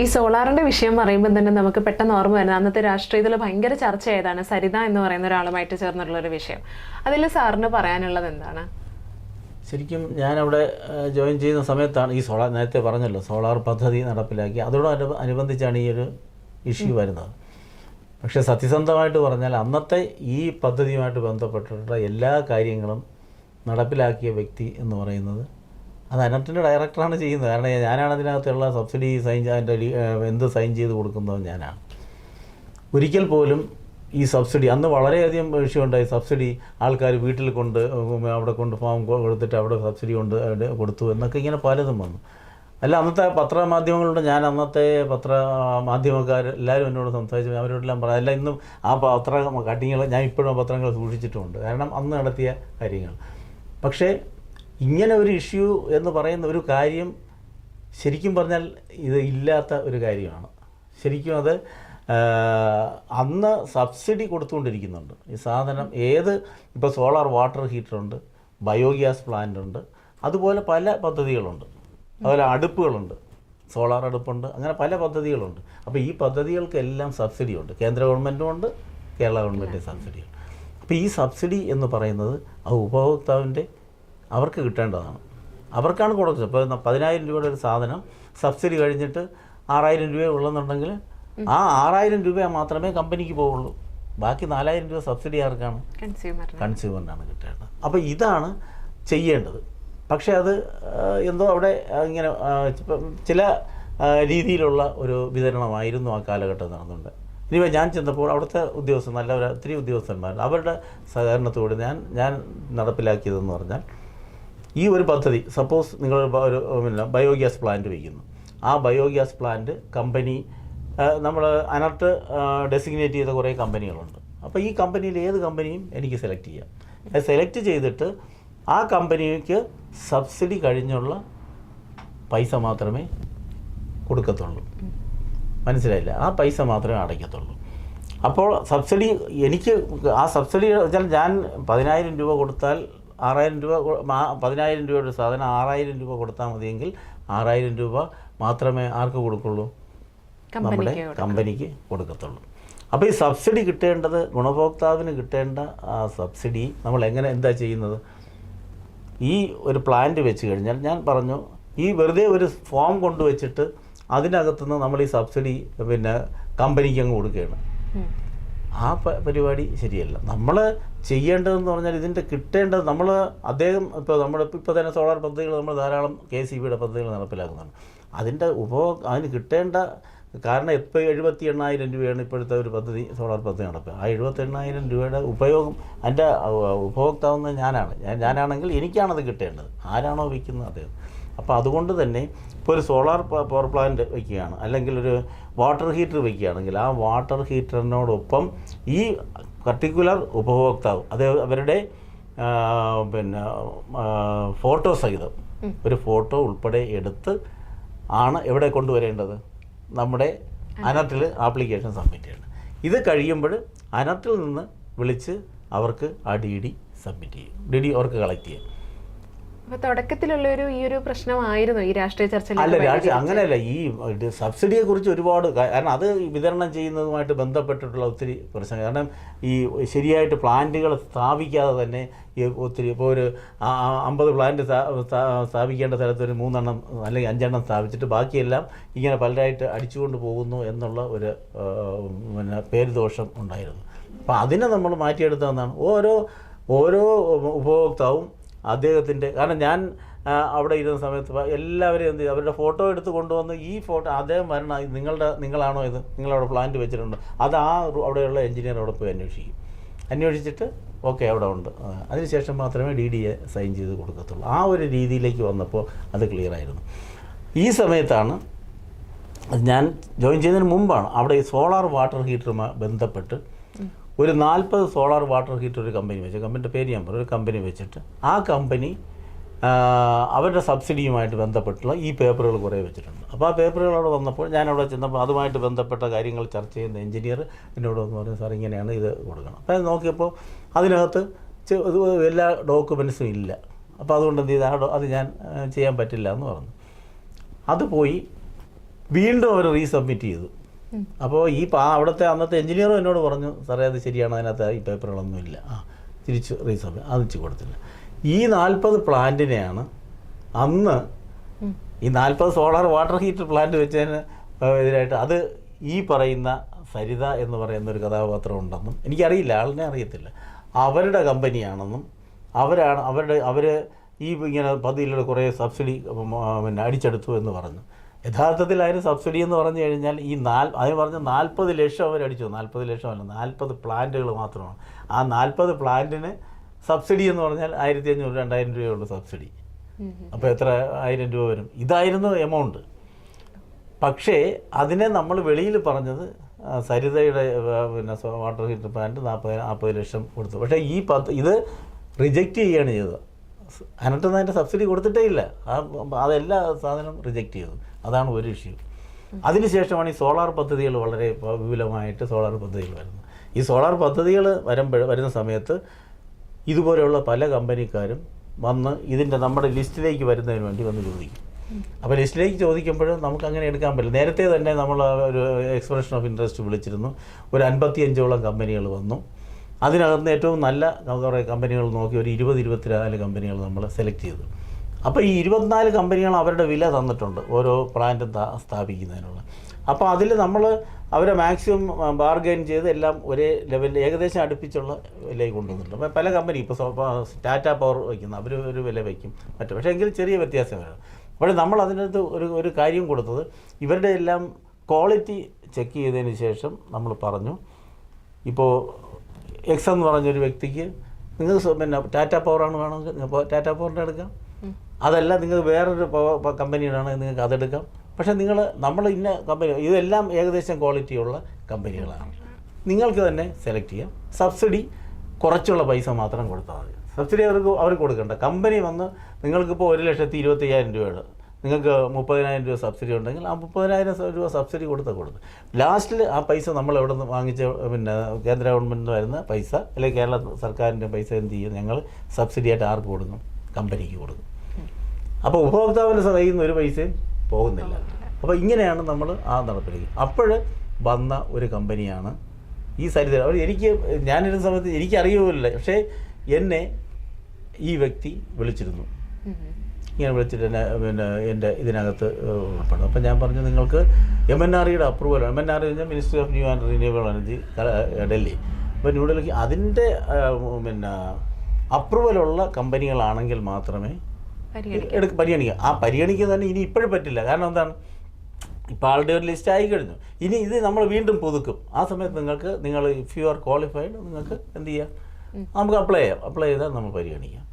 ഈ സോളാറിന്റെ വിഷയം പറയുമ്പോൾ തന്നെ നമുക്ക് പെട്ടെന്ന് ഓർമ്മ വരുന്നത് അന്നത്തെ രാഷ്ട്രീയത്തിൽ ഭയങ്കര ചർച്ച ചെയ്താണ് സരിത എന്ന് പറയുന്ന ഒരാളുമായിട്ട് ചേർന്നുള്ള ഒരു വിഷയം. അതിൽ സാറിന് പറയാനുള്ളത് എന്താണ്? ശരിക്കും ഞാൻ അവിടെ ജോയിൻ ചെയ്യുന്ന സമയത്താണ് ഈ സോളാർ നേരത്തെ പറഞ്ഞല്ലോ സോളാർ പദ്ധതി നടപ്പിലാക്കി. അതോട് അനുബന്ധിച്ചാണ് ഈ ഒരു ഇഷ്യൂ വരുന്നത്. പക്ഷേ സത്യസന്ധമായിട്ട് പറഞ്ഞാൽ അന്നത്തെ ഈ പദ്ധതിയുമായിട്ട് ബന്ധപ്പെട്ടിട്ടുള്ള എല്ലാ കാര്യങ്ങളും നടപ്പിലാക്കിയ വ്യക്തി എന്ന് പറയുന്നത് അത് അനർട്ടിന്റെ ഡയറക്ടറാണ് ചെയ്യുന്നത്. കാരണം ഞാനാണ് അതിനകത്തുള്ള സബ്സിഡി സൈൻ അതിന്റെ എന്ത് സൈൻ ചെയ്ത് കൊടുക്കുന്നതും ഞാനാണ്. ഒരിക്കൽ പോലും ഈ സബ്സിഡി അന്ന് വളരെയധികം വിഷയമുണ്ടായി. സബ്സിഡി ആൾക്കാർ വീട്ടിൽ കൊണ്ട് അവിടെ കൊണ്ട് ഫോം കൊടുത്തിട്ട് അവിടെ സബ്സിഡി കൊണ്ട് കൊടുത്തു എന്നൊക്കെ ഇങ്ങനെ പലതും വന്നു. അല്ല അന്നത്തെ പത്രമാധ്യമങ്ങളുണ്ട് ഞാൻ അന്നത്തെ പത്ര മാധ്യമക്കാർ എല്ലാവരും എന്നോട് സംസാരിച്ചു അവരോടെല്ലാം പറയാം അല്ല ഇന്നും ആ പത്ര കട്ടിങ്ങൾ ഞാൻ ഇപ്പോഴും പത്രങ്ങൾ സൂക്ഷിച്ചിട്ടുമുണ്ട്. കാരണം അന്ന് നടത്തിയ കാര്യങ്ങൾ. പക്ഷേ ഇങ്ങനെ ഒരു ഇഷ്യൂ എന്ന് പറയുന്ന ഒരു കാര്യം ശരിക്കും പറഞ്ഞാൽ ഇത് ഇല്ലാത്ത ഒരു കാര്യമാണ്. ശരിക്കും അത് അന്ന് സബ്സിഡി കൊടുത്തുകൊണ്ടിരിക്കുന്നുണ്ട്. ഈ സാധനം ഏത് ഇപ്പോൾ സോളാർ വാട്ടർ ഹീറ്ററുണ്ട് ബയോഗ്യാസ് പ്ലാന്റ് ഉണ്ട് അതുപോലെ പല പദ്ധതികളുണ്ട്. അതുപോലെ അടുപ്പുകളുണ്ട്. സോളാർ അടുപ്പുണ്ട് അങ്ങനെ പല പദ്ധതികളുണ്ട്. അപ്പോൾ ഈ പദ്ധതികൾക്കെല്ലാം സബ്സിഡിയുണ്ട്. കേന്ദ്ര ഗവൺമെന്റും ഉണ്ട് കേരള ഗവൺമെന്റ് സബ്സിഡിയുണ്ട്. അപ്പോൾ ഈ സബ്സിഡി എന്ന് പറയുന്നത് ആ ഉപഭോക്താവിന്റെ അവർക്ക് കിട്ടേണ്ടതാണ്. അവർക്കാണ് കൊടുക്കുന്നത് ഇപ്പോൾ പതിനായിരം രൂപയുടെ ഒരു സാധനം സബ്സിഡി കഴിഞ്ഞിട്ട് ആറായിരം രൂപ ഉള്ളെന്നുണ്ടെങ്കിൽ ആ ആറായിരം രൂപ മാത്രമേ കമ്പനിക്ക് പോവുള്ളൂ. ബാക്കി നാലായിരം രൂപ സബ്സിഡി ആർക്കാണ്? കൺസ്യൂമറിന്. കൺസ്യൂമറിനാണ് കിട്ടേണ്ടത്. അപ്പോൾ ഇതാണ് ചെയ്യേണ്ടത്. പക്ഷേ അത് എന്തോ അവിടെ ഇങ്ങനെ ചില രീതിയിലുള്ള ഒരു വിതരണമായിരുന്നു ആ കാലഘട്ടം നടന്നുണ്ട്. ഇനിയിപ്പോൾ ഞാൻ ചെന്നപ്പോൾ അവിടുത്തെ ഉദ്യോഗസ്ഥർ നല്ല ഒത്തിരി ഉദ്യോഗസ്ഥന്മാർ അവരുടെ സഹകരണത്തോട് ഞാൻ ഞാൻ നടപ്പിലാക്കിയതെന്ന് പറഞ്ഞാൽ ഈ ഒരു പദ്ധതി സപ്പോസ് നിങ്ങൾ ഒരു പിന്നെ ബയോഗ്യാസ് പ്ലാന്റ് വയ്ക്കുന്നു. ആ ബയോഗ്യാസ് പ്ലാന്റ് കമ്പനി നമ്മൾ അനർട്ട് ഡെസിഗ്നേറ്റ് ചെയ്ത കുറേ കമ്പനികളുണ്ട്. അപ്പോൾ ഈ കമ്പനിയിൽ ഏത് കമ്പനിയും എനിക്ക് സെലക്ട് ചെയ്യാം. സെലക്ട് ചെയ്തിട്ട് ആ കമ്പനിക്ക് സബ്സിഡി കഴിഞ്ഞുള്ള പൈസ മാത്രമേ കൊടുക്കത്തുള്ളൂ. മനസ്സിലായില്ല? ആ പൈസ മാത്രമേ അടയ്ക്കത്തുള്ളൂ. അപ്പോൾ സബ്സിഡി എനിക്ക് ആ സബ്സിഡി വെച്ചാൽ ഞാൻ പതിനായിരം രൂപ കൊടുത്താൽ ആറായിരം രൂപ പതിനായിരം രൂപയുടെ സാധനം ആറായിരം രൂപ കൊടുത്താൽ മതിയെങ്കിൽ ആറായിരം രൂപ മാത്രമേ ആർക്ക് കൊടുക്കുള്ളൂ? നമ്മുടെ കമ്പനിക്ക് കമ്പനിക്ക് കൊടുക്കത്തുള്ളൂ. അപ്പോൾ ഈ സബ്സിഡി കിട്ടേണ്ടത് ഗുണഭോക്താവിന് കിട്ടേണ്ട ആ സബ്സിഡി നമ്മൾ എങ്ങനെ എന്താ ചെയ്യുന്നത്? ഈ ഒരു പ്ലാന്റ് വെച്ച് കഴിഞ്ഞാൽ ഞാൻ പറഞ്ഞു ഈ വെറുതെ ഒരു ഫോം കൊണ്ടുവച്ചിട്ട് അതിനകത്തുനിന്ന് നമ്മൾ ഈ സബ്സിഡി പിന്നെ കമ്പനിക്ക് അങ്ങ് കൊടുക്കുകയാണ്. ആ പരിപാടി ശരിയല്ല. നമ്മൾ ചെയ്യേണ്ടതെന്ന് പറഞ്ഞാൽ ഇതിന്റെ കിട്ടേണ്ടത് നമ്മൾ അദ്ദേഹം ഇപ്പോൾ നമ്മൾ ഇപ്പോൾ തന്നെ സോളാർ പദ്ധതികൾ നമ്മൾ ധാരാളം കെ സി ബിയുടെ പദ്ധതികൾ നടപ്പിലാക്കുന്നുണ്ട്. അതിന്റെ ഉപഭോഗ അതിന് കിട്ടേണ്ട കാരണം ഇപ്പോൾ എഴുപത്തി എണ്ണായിരം രൂപയാണ് ഇപ്പോഴത്തെ ഒരു പദ്ധതി സോളാർ പദ്ധതി നടക്കുക ആ എഴുപത്തി എണ്ണായിരം രൂപയുടെ ഉപയോഗം എന്റെ ഉപഭോക്താവെന്ന് ഞാനാണ്. ഞാൻ ഞാനാണെങ്കിൽ എനിക്കാണത് കിട്ടേണ്ടത്. ആരാണോ വയ്ക്കുന്നത് അദ്ദേഹം. അപ്പോൾ അതുകൊണ്ട് തന്നെ ഇപ്പോൾ ഒരു സോളാർ പവർ പ്ലാന്റ് വയ്ക്കുകയാണ്. അല്ലെങ്കിൽ ഒരു വാട്ടർ ഹീറ്റർ വയ്ക്കുകയാണെങ്കിൽ ആ വാട്ടർ ഹീറ്ററിനോടൊപ്പം ഈ പർട്ടിക്കുലർ ഉപഭോക്താവ് അത് അവരുടെ പിന്നെ ഫോട്ടോ സഹിതം ഒരു ഫോട്ടോ ഉൾപ്പെടെ എടുത്ത് ആണ് എവിടെ കൊണ്ടുവരേണ്ടത്? നമ്മുടെ അനത്തിൽ ആപ്ലിക്കേഷൻ സബ്മിറ്റ് ചെയ്യണം ഇത് കഴിയുമ്പോൾ അനത്തിൽ നിന്ന് വിളിച്ച് അവർക്ക് ആ ഡി ഡി സബ്മിറ്റ് ചെയ്യും. ഡി ഡി അവർക്ക് കളക്ട് ചെയ്യും. അപ്പൊ തുടക്കത്തിലുള്ള ഒരു ഈ ഒരു പ്രശ്നമായിരുന്നു ഈ രാഷ്ട്രീയ ചർച്ചയിൽ അല്ല രാഷ്ട്രീയ അങ്ങനെയല്ല. ഈ സബ്സിഡിയെ കുറിച്ച് ഒരുപാട് കാരണം അത് വിതരണം ചെയ്യുന്നതുമായിട്ട് ബന്ധപ്പെട്ടിട്ടുള്ള ഒത്തിരി പ്രശ്നം കാരണം ഈ ശരിയായിട്ട് പ്ലാന്റുകൾ സ്ഥാപിക്കാതെ തന്നെ ഈ ഒത്തിരി ഇപ്പോൾ ഒരു അമ്പത് പ്ലാന്റ് സ്ഥാ- സ്ഥാ- സ്ഥാപിക്കേണ്ട സ്ഥലത്ത് ഒരു മൂന്നെണ്ണം അല്ലെങ്കിൽ അഞ്ചെണ്ണം സ്ഥാപിച്ചിട്ട് ബാക്കിയെല്ലാം ഇങ്ങനെ പലരായിട്ട് അടിച്ചുകൊണ്ട് പോകുന്നു എന്നുള്ള ഒരു പിന്നെ പേരുദോഷം ഉണ്ടായിരുന്നു. അപ്പോൾ അതിനെ നമ്മൾ മാറ്റിയെടുത്തതെന്നാണ് ഓരോ ഓരോ ഉപഭോക്താവും അദ്ദേഹത്തിന്റെ കാരണം ഞാൻ അവിടെ ഇരുന്ന സമയത്ത് എല്ലാവരും എന്ത് ചെയ്തു? അവരുടെ ഫോട്ടോ എടുത്ത് കൊണ്ടുവന്ന് ഈ ഫോട്ടോ അദ്ദേഹം വരണ നിങ്ങളുടെ നിങ്ങളാണോ ഇത്? നിങ്ങളവിടെ പ്ലാന്റ് വെച്ചിട്ടുണ്ടോ. അത് ആ അവിടെയുള്ള എഞ്ചിനീയർ അവിടെ പോയി അന്വേഷിക്കും. അന്വേഷിച്ചിട്ട് ഓക്കെ അവിടെ ഉണ്ട്. അതിനുശേഷം മാത്രമേ ഡി ഡി എ സൈൻ ചെയ്ത് കൊടുക്കത്തുള്ളൂ. ആ ഒരു രീതിയിലേക്ക് വന്നപ്പോൾ അത് ക്ലിയർ ആയിരുന്നു. ഈ സമയത്താണ് ഞാൻ ജോയിൻ ചെയ്യുന്നതിന് മുമ്പാണ് അവിടെ ഈ സോളാർ വാട്ടർ ഹീറ്ററുമായി ബന്ധപ്പെട്ട് ഒരു നാൽപ്പത് സോളാർ വാട്ടർ ഹീറ്റർ ഒരു കമ്പനി വെച്ച് കമ്പനിയുടെ പേര് ഞാൻ പറയും ഒരു കമ്പനി വെച്ചിട്ട് ആ കമ്പനി അവരുടെ സബ്സിഡിയുമായിട്ട് ബന്ധപ്പെട്ടുള്ള ഈ പേപ്പറുകൾ കുറേ വെച്ചിട്ടുണ്ട്. അപ്പോൾ ആ പേപ്പറുകൾ അവിടെ വന്നപ്പോൾ ഞാൻ അവിടെ ചെന്നപ്പോൾ അതുമായിട്ട് ബന്ധപ്പെട്ട കാര്യങ്ങൾ ചർച്ച ചെയ്യുന്ന എഞ്ചിനീയർ എന്നോട് വന്ന് പറഞ്ഞു സാർ ഇങ്ങനെയാണ് ഇത് കൊടുക്കണം. അപ്പോൾ നോക്കിയപ്പോൾ അതിനകത്ത് എല്ലാ ഡോക്യുമെൻസും ഇല്ല. അപ്പോൾ അതുകൊണ്ട് എന്ത് ചെയ്ത്? ആ ഡോ- അത് ഞാൻ ചെയ്യാൻ പറ്റില്ല എന്ന് പറഞ്ഞു. അത് പോയി വീണ്ടും അവർ റീസബ്മിറ്റ് ചെയ്തു. അപ്പോൾ ഈ പാ അവിടുത്തെ അന്നത്തെ എഞ്ചിനീയറും എന്നോട് പറഞ്ഞു സാറേ അത് ശരിയാണ് അതിനകത്ത് ഈ പേപ്പറുകളൊന്നും ഇല്ല. ആ തിരിച്ച് റീസർവ് അത് വെച്ച് കൊടുത്തില്ല. ഈ നാൽപ്പത് പ്ലാന്റിനെയാണ് അന്ന് ഈ നാൽപ്പത് സോളാർ വാട്ടർ ഹീറ്റർ പ്ലാന്റ് വെച്ചതിന് എതിരായിട്ട് അത് ഈ പറയുന്ന സരിത എന്ന് പറയുന്ന ഒരു കഥാപാത്രം ഉണ്ടെന്നും എനിക്കറിയില്ല ആളിനെ അറിയത്തില്ല. അവരുടെ കമ്പനിയാണെന്നും അവരാണ് അവരുടെ അവർ ഈ ഇങ്ങനെ പതിയിലുള്ള കുറേ സബ്സിഡി പിന്നെ അടിച്ചെടുത്തു എന്ന് പറഞ്ഞു. യഥാർത്ഥത്തിൽ അതിന് സബ്സിഡി എന്ന് പറഞ്ഞു കഴിഞ്ഞാൽ ഈ നാൽ അതിന് പറഞ്ഞ നാൽപ്പത് ലക്ഷം അവർ അടിച്ചു. നാൽപ്പത് അല്ല നാൽപ്പത് പ്ലാന്റുകൾ മാത്രമാണ്. ആ നാൽപ്പത് പ്ലാന്റിന് സബ്സിഡി എന്ന് പറഞ്ഞാൽ ആയിരത്തി അഞ്ഞൂറ് രണ്ടായിരം രൂപയുള്ള സബ്സിഡി. അപ്പോൾ എത്ര ആയിരം രൂപ വരും? ഇതായിരുന്നു എമൗണ്ട്. പക്ഷേ അതിനെ നമ്മൾ വെളിയിൽ പറഞ്ഞത് സരിതയുടെ പിന്നെ വാട്ടർ ഹീറ്റർ പ്ലാന്റ് നാൽപ്പത് നാൽപ്പത് ലക്ഷം കൊടുത്തു. പക്ഷേ ഈ പത്ത് ഇത് റിജക്റ്റ് ചെയ്യുകയാണ് ചെയ്തത്. അതിനകത്ത് അതിന്റെ സബ്സിഡി കൊടുത്തിട്ടേ ഇല്ല അതെല്ലാ സാധനം റിജക്റ്റ് ചെയ്തു. അതാണ് ഒരു ഇഷ്യൂ അതിനുശേഷമാണ് ഈ സോളാർ പദ്ധതികൾ വളരെ വിപുലമായിട്ട് സോളാർ പദ്ധതികൾ വരുന്നത്. ഈ സോളാർ പദ്ധതികൾ വരുമ്പോൾ വരുന്ന സമയത്ത് ഇതുപോലെയുള്ള പല കമ്പനിക്കാരും വന്ന് ഇതിന്റെ നമ്മുടെ ലിസ്റ്റിലേക്ക് വരുന്നതിന് വേണ്ടി വന്ന് ചോദിക്കും. അപ്പോൾ ലിസ്റ്റിലേക്ക് ചോദിക്കുമ്പോൾ നമുക്ക് അങ്ങനെ എടുക്കാൻ പറ്റില്ല. നേരത്തെ തന്നെ നമ്മൾ ഒരു എക്സ്പ്രഷൻ ഓഫ് ഇൻട്രസ്റ്റ് വിളിച്ചിരുന്നു. ഒരു അൻപത്തിയഞ്ചോളം കമ്പനികൾ വന്നു. അതിനകത്ത് ഏറ്റവും നല്ല കുറേ കമ്പനികൾ നോക്കി ഒരു ഇരുപത് ഇരുപത്തിനാല് കമ്പനികൾ നമ്മൾ സെലക്ട് ചെയ്തു. അപ്പോൾ ഈ ഇരുപത്തിനാല് കമ്പനികൾ അവരുടെ വില തന്നിട്ടുണ്ട് ഓരോ പ്ലാന്റും സ്ഥാപിക്കുന്നതിനുള്ള. അപ്പോൾ അതിൽ നമ്മൾ അവരെ മാക്സിമം ബാർഗെയിൻ ചെയ്ത് എല്ലാം ഒരേ ലെവലിൽ ഏകദേശം അടുപ്പിച്ചുള്ള വിലയിൽ കൊണ്ടുവന്നിട്ടുണ്ട്. അപ്പോൾ പല കമ്പനി ഇപ്പോൾ ടാറ്റ പവർ വയ്ക്കുന്ന. അവർ ഒരു വില വയ്ക്കും. മറ്റു പക്ഷേ എങ്കിലും ചെറിയ വ്യത്യാസം വരും. അപ്പോൾ നമ്മൾ അതിനകത്ത് ഒരു ഒരു കാര്യം കൊടുത്തത് ഇവരുടെ എല്ലാം ക്വാളിറ്റി ചെക്ക് ചെയ്തതിന് ശേഷം നമ്മൾ പറഞ്ഞു ഇപ്പോൾ എക്സ് എന്ന് പറഞ്ഞൊരു വ്യക്തിക്ക് നിങ്ങൾ പിന്നെ ടാറ്റ പവറാണ് വേണമെങ്കിൽ ടാറ്റ പവറിന്റെ എടുക്കാം. അതല്ല നിങ്ങൾക്ക് വേറൊരു പവർ കമ്പനിയുടെ ആണെങ്കിൽ നിങ്ങൾക്ക് അതെടുക്കാം പക്ഷേ നിങ്ങൾ നമ്മൾ ഇന്ന കമ്പനി ഇതെല്ലാം ഏകദേശം ക്വാളിറ്റിയുള്ള കമ്പനികളാണ്. നിങ്ങൾക്ക് തന്നെ സെലക്ട് ചെയ്യാം. സബ്സിഡി കുറച്ചുള്ള പൈസ മാത്രം കൊടുത്താൽ മതി. സബ്സിഡി അവർക്ക് അവർക്ക് കൊടുക്കേണ്ട. കമ്പനി വന്ന് നിങ്ങൾക്കിപ്പോൾ ഒരു ലക്ഷത്തി ഇരുപത്തയ്യായിരം രൂപയുടെ നിങ്ങൾക്ക് മുപ്പതിനായിരം രൂപ സബ്സിഡി ഉണ്ടെങ്കിൽ ആ മുപ്പതിനായിരം രൂപ സബ്സിഡി കൊടുത്ത കൊടുത്ത് ലാസ്റ്റിൽ ആ പൈസ നമ്മൾ എവിടെ നിന്ന് വാങ്ങിച്ച പിന്നെ കേന്ദ്ര ഗവൺമെന്റ് വരുന്ന പൈസ അല്ലെങ്കിൽ കേരള സർക്കാരിന്റെ പൈസ എന്ത് ചെയ്യും? ഞങ്ങൾ സബ്സിഡിയായിട്ട് ആർക്ക് കൊടുക്കും? കമ്പനിക്ക് കൊടുക്കും. അപ്പോൾ ഉപഭോക്താവിന്റെ കയ്യിൽ ഒരു പൈസയും പോകുന്നില്ല. അപ്പോൾ ഇങ്ങനെയാണ് നമ്മൾ ആ നടപ്പിലേക്ക് അപ്പോൾ വന്ന ഒരു കമ്പനിയാണ് ഈ സരിത. അവർ എനിക്ക് ഞാനിരുന്ന സമയത്ത് എനിക്കറിയുമില്ല പക്ഷേ എന്നെ ഈ വ്യക്തി വിളിച്ചിരുന്നു. ഇങ്ങനെ വിളിച്ചിട്ട് എന്നെ പിന്നെ എന്റെ ഇതിനകത്ത് ഉൾപ്പെടും അപ്പം ഞാൻ പറഞ്ഞു നിങ്ങൾക്ക് എം എൻ ആർ ഇയുടെ അപ്രൂവൽ എം എൻ ആർ കഴിഞ്ഞാൽ ministry of new and renewable energy Delhi. അപ്പോൾ ന്യൂഡൽഹി അതിന്റെ പിന്നെ അപ്രൂവലുള്ള കമ്പനികളാണെങ്കിൽ മാത്രമേ എടുക്ക പരിഗണിക്കുക ആ പരിഗണിക്കുക തന്നെ ഇനി ഇപ്പോഴും പറ്റില്ല. കാരണം എന്താണ്? ഇപ്പോൾ ആളുടെ ഒരു ലിസ്റ്റ് ആയി കഴിഞ്ഞു. ഇനി ഇത് നമ്മൾ വീണ്ടും പുതുക്കും. ആ സമയത്ത് നിങ്ങൾക്ക് നിങ്ങൾ ഇഫ് യു ആർ ക്വാളിഫൈഡ് നിങ്ങൾക്ക് എന്ത് ചെയ്യാം? നമുക്ക് അപ്ലൈ ചെയ്യാം. അപ്ലൈ ചെയ്താൽ നമ്മൾ പരിഗണിക്കാം.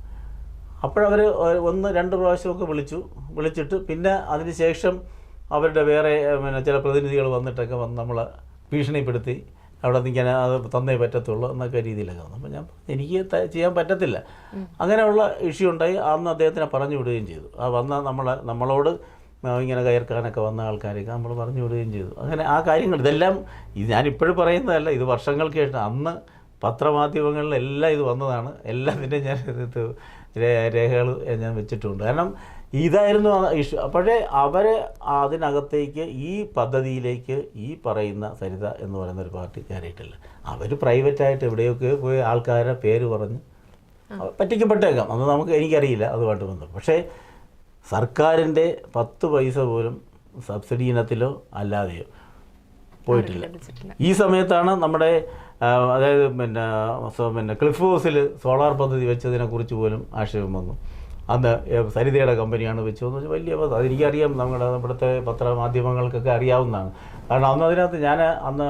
അപ്പോഴവർ ഒന്ന് രണ്ട് പ്രാവശ്യമൊക്കെ വിളിച്ചു. വിളിച്ചിട്ട് പിന്നെ അതിന് ശേഷം അവരുടെ വേറെ പിന്നെ ചില പ്രതിനിധികൾ വന്നിട്ടൊക്കെ വന്ന് നമ്മളെ ഭീഷണിപ്പെടുത്തി അവിടെ നിൽക്കാൻ അത് തന്നേ പറ്റത്തുള്ളൂ എന്നൊക്കെ രീതിയിലൊക്കെ വന്നു. അപ്പോൾ ഞാൻ എനിക്ക് ചെയ്യാൻ പറ്റത്തില്ല. അങ്ങനെയുള്ള ഇഷ്യൂ ഉണ്ടായി. അന്ന് അദ്ദേഹത്തിനെ പറഞ്ഞു വിടുകയും ചെയ്തു. ആ വന്ന നമ്മളെ നമ്മളോട് ഇങ്ങനെ കയർക്കാനൊക്കെ വന്ന ആൾക്കാരൊക്കെ നമ്മൾ പറഞ്ഞു വിടുകയും ചെയ്തു. അങ്ങനെ ആ കാര്യങ്ങൾ ഇതെല്ലാം ഇത് ഞാനിപ്പോഴും പറയുന്നതല്ല. ഇത് വർഷങ്ങൾക്ക് ശേഷം അന്ന് പത്രമാധ്യമങ്ങളിലെല്ലാം ഇത് വന്നതാണ്. എല്ലാത്തിന്റെയും ഞാൻ രേഖകൾ ഞാൻ വെച്ചിട്ടുണ്ട്. കാരണം ഇതായിരുന്നു ഇഷ്യൂ. അപ്പോഴേ അവർ അതിനകത്തേക്ക് ഈ പദ്ധതിയിലേക്ക് ഈ പറയുന്ന സരിത എന്ന് പറയുന്ന ഒരു പാർട്ടി കയറിയിട്ടില്ല. അവർ പ്രൈവറ്റായിട്ട് എവിടെയൊക്കെ പോയി ആൾക്കാരെ പേര് പറഞ്ഞ് പറ്റിക്കപ്പെട്ടേക്കാം. അത് നമുക്ക് എനിക്കറിയില്ല അതുമായിട്ട് ബന്ധം പക്ഷേ സർക്കാരിന്റെ പത്ത് പൈസ പോലും സബ്സിഡി ഇനത്തിലോ അല്ലാതെയോ പോയിട്ടില്ല. ഈ സമയത്താണ് നമ്മുടെ അതായത് പിന്നെ പിന്നെ ക്ലിഫ് ഹൗസിൽ സോളാർ പദ്ധതി വെച്ചതിനെ കുറിച്ച് പോലും ആക്ഷേപം വന്നു. അന്ന് സരിതയുടെ കമ്പനിയാണ് വെച്ചതെന്ന് വെച്ചാൽ വലിയ അതെനിക്കറിയാം. നമ്മുടെ ഇവിടുത്തെ പത്രമാധ്യമങ്ങൾക്കൊക്കെ അറിയാവുന്നതാണ്. കാരണം അന്ന് അതിനകത്ത് ഞാൻ അന്ന്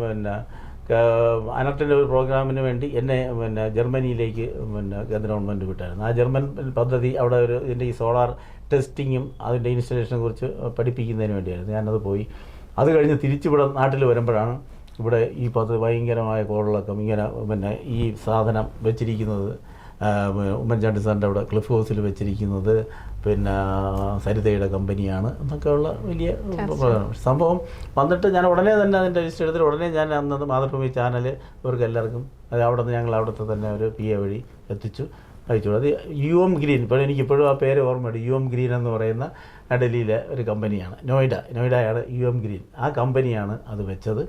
പിന്നെ അനർട്ടിന്റെ ഒരു പ്രോഗ്രാമിന് വേണ്ടി എന്നെ പിന്നെ ജർമ്മനിയിലേക്ക് പിന്നെ കേന്ദ്ര ഗവൺമെന്റ് വിട്ടായിരുന്നു. ആ ജർമ്മൻ പദ്ധതി അവിടെ ഒരു ഇതിന്റെ ഈ സോളാർ ടെസ്റ്റിങ്ങും അതിന്റെ ഇൻസ്റ്റലേഷനെ കുറിച്ച് പഠിപ്പിക്കുന്നതിന് വേണ്ടിയായിരുന്നു. ഞാനത് പോയി. അത് കഴിഞ്ഞ് തിരിച്ചിവിടെ നാട്ടിൽ വരുമ്പോഴാണ് ഇവിടെ ഈ പത്ത് ഭയങ്കരമായ കോളിളക്കം ഇങ്ങനെ പിന്നെ ഈ സാധനം വെച്ചിരിക്കുന്നത് ഉമ്മൻചാണ്ടി സാറിന്റെ അവിടെ ക്ലിഫ് ഹൗസിൽ വെച്ചിരിക്കുന്നത് പിന്നെ സരിതയുടെ കമ്പനിയാണ് എന്നൊക്കെയുള്ള വലിയ സംഭവം വന്നിട്ട് ഞാൻ ഉടനെ തന്നെ അതിന്റെ ലിസ്റ്റ് എടുത്തിട്ട് ഉടനെ ഞാൻ അന്നത് മാതൃഭൂമി ചാനൽ ഇവർക്ക് എല്ലാവർക്കും അത് അവിടെ നിന്ന് ഞങ്ങൾ അവിടുത്തെ തന്നെ ഒരു പി എ വഴി എത്തിച്ചു. അയച്ചു. അത് യു എം ഗ്രീൻ. ഇപ്പോൾ എനിക്കിപ്പോഴും ആ പേര് ഓർമ്മയുണ്ട്. യു എം ഗ്രീൻ എന്ന് പറയുന്ന ഡൽഹിയിലെ ഒരു കമ്പനിയാണ്. നോയിഡ. നോയിഡയാണ് യു എം ഗ്രീൻ. ആ കമ്പനിയാണ് അത് വെച്ചത്.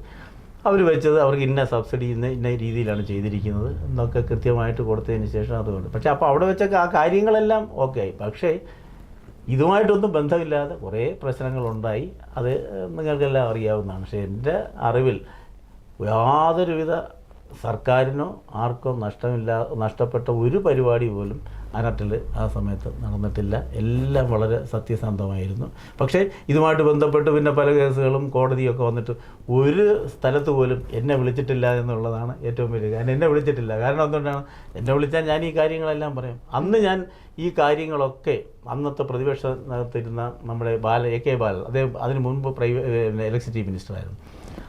അവർ വെച്ചത് അവർക്ക് ഇന്ന സബ്സിഡി ഇന്ന ഇന്ന രീതിയിലാണ് ചെയ്തിരിക്കുന്നത് എന്നൊക്കെ കൃത്യമായിട്ട് കൊടുത്തതിന് ശേഷം അതുകൊണ്ട് പക്ഷേ അപ്പോൾ അവിടെ വെച്ചൊക്കെ ആ കാര്യങ്ങളെല്ലാം ഓക്കെ ആയി. പക്ഷേ ഇതുമായിട്ടൊന്നും ബന്ധമില്ലാതെ കുറേ പ്രശ്നങ്ങളുണ്ടായി. അത് നിങ്ങൾക്കെല്ലാം അറിയാവുന്നതാണ്. പക്ഷേ എന്റെ അറിവിൽ യാതൊരുവിധ സർക്കാരിനോ ആർക്കോ നഷ്ടമില്ല നഷ്ടപ്പെട്ട ഒരു പരിപാടി പോലും അനട്ടിൽ ആ സമയത്ത് നടന്നിട്ടില്ല. എല്ലാം വളരെ സത്യസന്ധമായിരുന്നു. പക്ഷേ ഇതുമായിട്ട് ബന്ധപ്പെട്ട് പിന്നെ പല കേസുകളും കോടതിയൊക്കെ വന്നിട്ട് ഒരു സ്ഥലത്ത് പോലും എന്നെ വിളിച്ചിട്ടില്ല എന്നുള്ളതാണ് ഏറ്റവും വലിയ കാരണം എന്നെ വിളിച്ചിട്ടില്ല. കാരണം എന്തുകൊണ്ടാണ്? എന്നെ വിളിച്ചാൽ ഞാൻ ഈ കാര്യങ്ങളെല്ലാം പറയും. അന്ന് ഞാൻ ഈ കാര്യങ്ങളൊക്കെ അന്നത്തെ പ്രതിപക്ഷത്തിരുന്ന നമ്മുടെ ബാല എ കെ ബാലൻ അദ്ദേഹം അതിന് മുൻപ് പ്രൈവറ്റ് ഇലക്ട്രിസിറ്റി മിനിസ്റ്ററായിരുന്നു.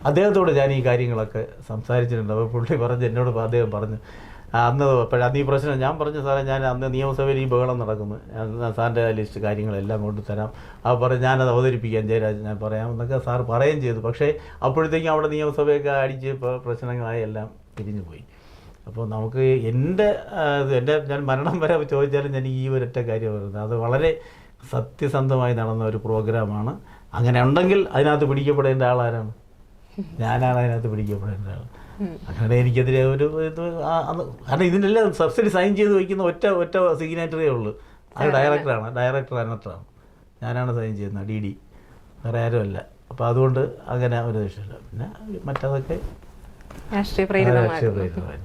അദ്ദേഹത്തോട് ഞാൻ ഈ കാര്യങ്ങളൊക്കെ സംസാരിച്ചിട്ടുണ്ട്. അപ്പോൾ പുള്ളി പറഞ്ഞ് എന്നോട് അദ്ദേഹം പറഞ്ഞു "ആ, അന്ന് അപ്പോൾ അന്ന് ഈ പ്രശ്നം ഞാൻ പറഞ്ഞ സാറേ ഞാൻ അന്ന് നിയമസഭയിൽ ഈ ബഹളം നടക്കുന്നു. സാറിന്റെ ലിസ്റ്റ് കാര്യങ്ങളെല്ലാം കൊണ്ടുതരാം ആ പറഞ്ഞ് ഞാനത് അവതരിപ്പിക്കാം ജയരാജ് ഞാൻ പറയാം. എന്നൊക്കെ സാർ പറയുകയും ചെയ്തു. പക്ഷേ അപ്പോഴത്തേക്കും അവിടെ നിയമസഭയൊക്കെ അടിച്ച് ഇപ്പോൾ പ്രശ്നങ്ങളായി എല്ലാം പിരിഞ്ഞു പോയി. അപ്പോൾ നമുക്ക് എന്റെ എന്റെ ഞാൻ മരണം വരെ ചോദിച്ചാലും ഞാൻ ഈ ഒരൊറ്റ കാര്യം പറയുന്നത്. അത് വളരെ സത്യസന്ധമായി നടന്ന ഒരു പ്രോഗ്രാമാണ്. അങ്ങനെ ഉണ്ടെങ്കിൽ അതിനകത്ത് പിടിക്കപ്പെടേണ്ട ആളാരാണ്? ഞാനാണ് അതിനകത്ത് പിടിക്കപ്പെടേണ്ട ആൾ അങ്ങനെ എനിക്കെതിരെ ഒരു ഇത് കാരണം ഇതിനെല്ലാം സബ്സിഡി സൈൻ ചെയ്ത് വയ്ക്കുന്ന ഒറ്റ ഒറ്റ സിഗ്നേറ്ററേ ഉള്ളൂ. അത് ഡയറക്ടറാണ് ഡയറക്ടർ അനട്ടാണ് ഞാനാണ് സൈൻ ചെയ്യുന്നത്. D D. വേറെ ആരുമല്ല. അപ്പോൾ അതുകൊണ്ട് അങ്ങനെ ഒരു വിഷയമില്ല. പിന്നെ മറ്റതൊക്കെ രാഷ്ട്രീയ പ്രേരിതമായി